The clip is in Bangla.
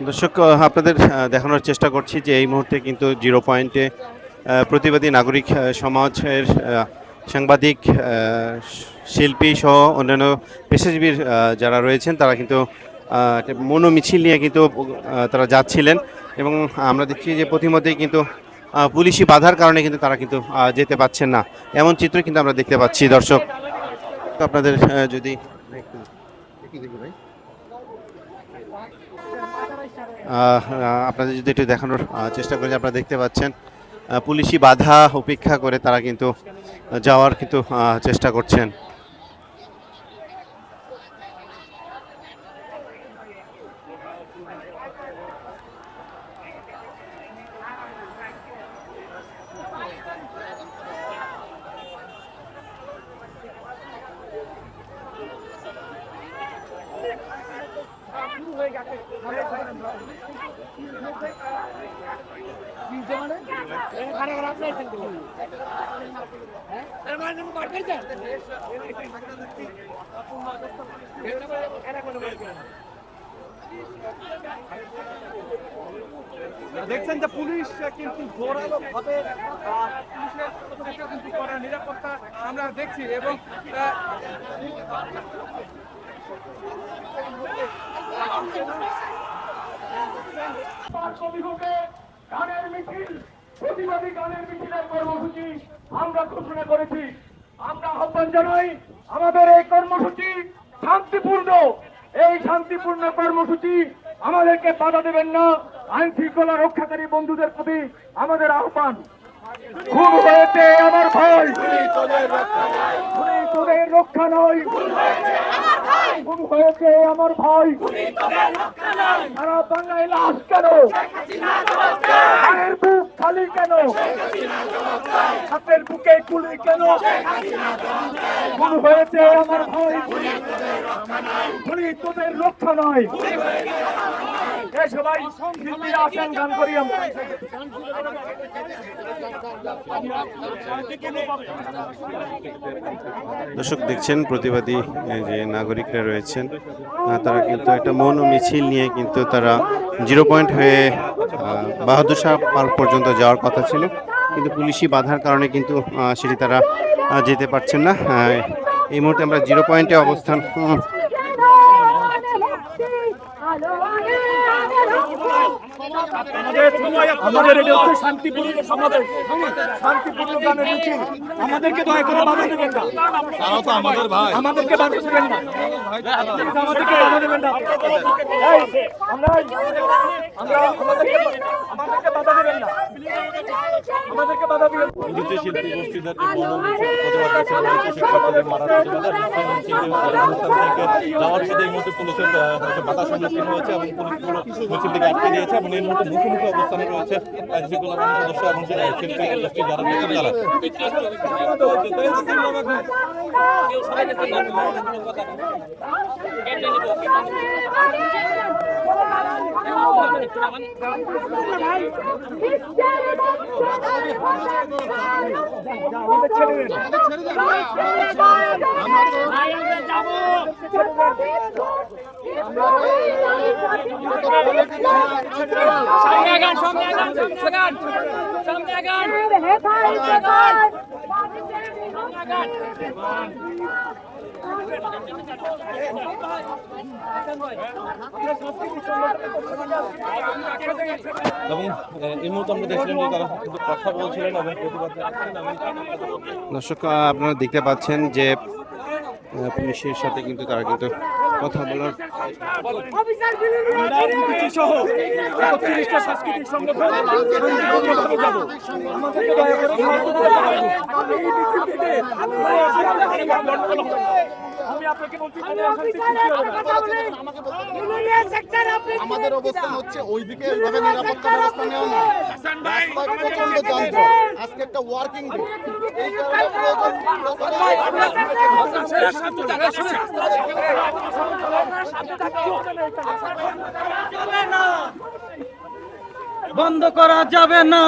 দর্শক আপনাদের দেখানোর চেষ্টা করছি যে এই মুহূর্তে কিন্তু জিরো পয়েন্টে প্রতিবাদী নাগরিক সমাজের সাংবাদিক শিল্পী সহ অন্যান্য পেশাজীবীর যারা রয়েছেন তারা কিন্তু মনো মিছিল নিয়ে কিন্তু তারা যাচ্ছিলেন এবং আমরা দেখছি যে প্রতিমধ্যেই কিন্তু পুলিশি বাধার কারণে কিন্তু তারা কিন্তু যেতে পাচ্ছেন না। এমন চিত্র কিন্তু আমরা দেখতে পাচ্ছি। দর্শক তো আপনাদের যদি আহ, আপনাদের যদি একটু দেখানোর চেষ্টা করি, আপনারা দেখতে পাচ্ছেন পুলিশি বাধা উপেক্ষা করে তারা কিন্তু যাওয়ার কিন্তু চেষ্টা করছেন। দেখছেন যে পুলিশ কিন্তু জোরালো ভাবে পুলিশের কিন্তু নিরাপত্তা আমরা দেখছি এবং গানের মিছিল, প্রতিবাদী গানের মিছিলের কর্মসূচি আমরা ঘোষণা করেছি। আমরা আহ্বান জানাই আমাদের এই কর্মসূচি শান্তিপূর্ণ। এই শান্তিপূর্ণ কর্মসূচি আমাদেরকে বাধা দেবেন না। আইন শৃঙ্খলা রক্ষাকারী বন্ধুদের প্রতি আমাদের আহ্বান। খুন হয়েছে আমার ভাই। তোদের রক্ষা নয়। খুন হয়েছে আমার ভাই। সারা বাংলায় লাশ কেন? বুক খালি কেন? হাতের বুকে কুলি কেন? খুন হয়েছে আমার ভাই। তোদের রক্ষা নয়। সবাই আসেন গান করি দর্শক, দেখছেন প্রতিবাদী যে নাগরিকরা রয়েছেন তারা কিন্তু একটা মৌন মিছিল নিয়ে কিন্তু তারা জিরো পয়েন্ট হয়ে বাহাদুর শাহ পার্ক পর্যন্ত যাওয়ার কথা ছিল। কিন্তু পুলিশি বাধার কারণে কিন্তু সেটি তারা যেতে পারছেন না। এই মুহূর্তে আমরা জিরো পয়েন্টে অবস্থান আমাদের এটা হচ্ছে শান্তিপূর্ণ সমাবেশ শান্তিপূর্ণ গানের রুচি আমাদেরকে দয়া করে বাধা দেবেন না। আমাদের ভাই। আমাদেরকে বাধা দেবেন না। আমাদেরকে বাধা দেবেন না। আমরা আমরা আমাদেরকে আমাদেরকে বাধা দেবেন না। আমাদেরকে বাধা দিবেন না। যে শিল্পী গোষ্ঠীদের যাওয়ার পথে এই মুহূর্তে পুলিশের বাধা সম্মুখীন হয়েছে এবং পুলিশ পুরো আটকে দিয়েছে এবং এই মুহূর্তে মুখোমুখি অবস্থানে রয়েছে আইন শৃঙ্খলা সদস্য এবং শিল্পী গোষ্ঠী যারা রয়েছেন তারা সামনে আগান সামনে আগান সামনে আগান। সামনে আগান। এই মুহূর্তে আমরা যে কথা দর্শক আপনারা দেখতে পাচ্ছেন যে পুলিশের সাথে কিন্তু তারা কিন্তু কথা বলার আমাদেরকে দয়া করে সাহায্য করতে হবে। আমি আপনাকে বলছি। আমাদের অবস্থান হচ্ছে ওইদিকে ওইভাবে নিরাপত্তা ব্যবস্থা নেওয়া না রাস্তায় প্রচণ্ড যানজট আজকে একটা ওয়ার্কিং ডে এই কারণে বন্ধ করা যাবে না।